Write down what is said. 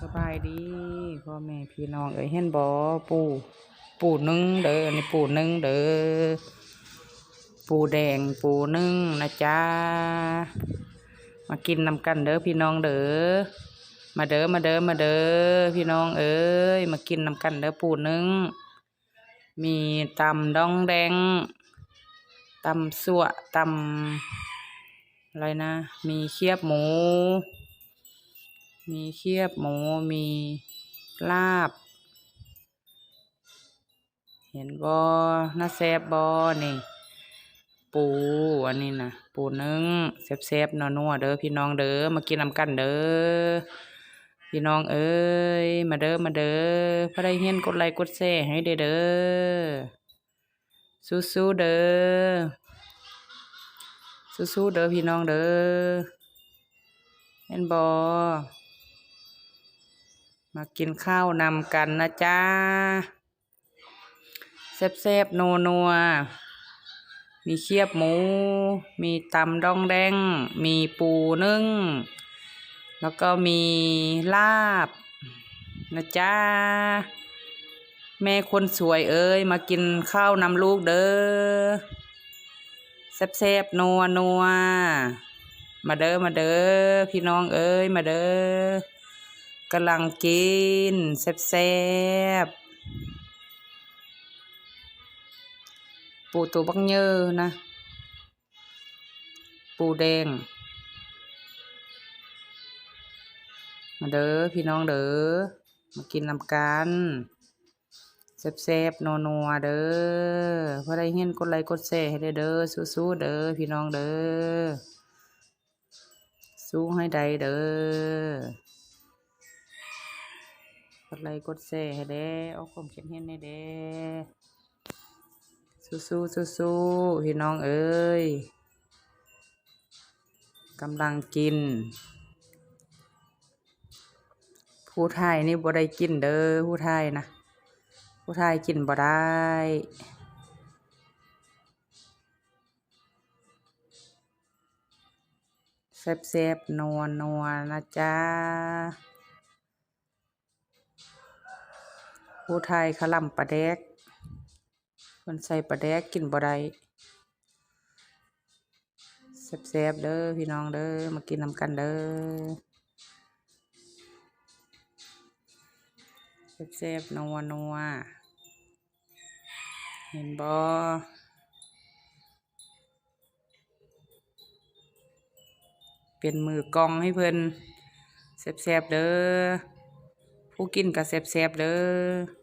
สบายดีพ่อแม่พี่น้องเอ้ยเห็นบ่ปู่ปู่นึ่งเด้อนนี้ปู่นึ่งเด้อปู่แดงปู่นึ่งนะจ๊ะมากินนำกันเด้อพี่น้องเด้อมาเด้อมาเด้อมาเด้อพี่น้องเอ้ยมากินนำกันเด้อปู่นึ่งมีตำดองแดงตำสั่วตำอะไรนะ มีเคียบหมู มีเคียบหมู มีลาบ เห็นบอน่าแซบบอนี่ ปูอันนี้นะปูนึ่งแซบแซบๆนัวเด้อพี่น้องเด้อมากินนำกันเด้อพี่น้องเอ้ยมาเด้อมาเด้อพระได้เห็นกดไลค์กดแชร์ให้เด้อเด้อสู้ๆเด้อสู้ๆเด้อพี่น้องเด้อเห็นบอ มากินข้าวนำกันนะจ๊ะแซ่บๆนัวนัวมีเคียบหมู มีตำดองแดง มีปูนึ่ง แล้วก็มีลาบนะจ๊ะแม่คนสวยเอ้ย มากินข้าวนำลูกเด้อแซ่บๆนัวนัวมาเด้อมาเด้อพี่น้องเอ้ย มาเด้อ กำลังกินแซ่บๆ ปูตัวบักเยอนะ ปูแดง มาเด้อพี่น้องเด้อ มากินนำกันแซ่บๆนัวๆเด้อพอได้เห็นกดไลค์กดแชร์ให้ได้เด้อสู้ๆเด้อพี่น้องเด้อ สู้ให้ได้เด้อ กดไลค์กดแชร์ให้เด้เอาความเข็มเห็นให้เด้สู้ๆสู้ๆพี่น้องเอ้ยกำลังกิน ผู้ไทยนี่บ่ได้กินเด้อผู้ไทยนะผู้ไทยกินบ่ได้แซ่บๆนัวนัวนะจ๊ะ ผู้ไทยขล่ำปลาแดกคนใส่ปลาแดกกินบ่ได้แซ่บๆเด้อพี่น้องเด้อมากินนำกันเด้อแซ่บๆนัวนัวเห็นบอเป็นมือกองให้เพิ่นแซ่บๆเด้อผู้กินก็แซ่บๆเด้อ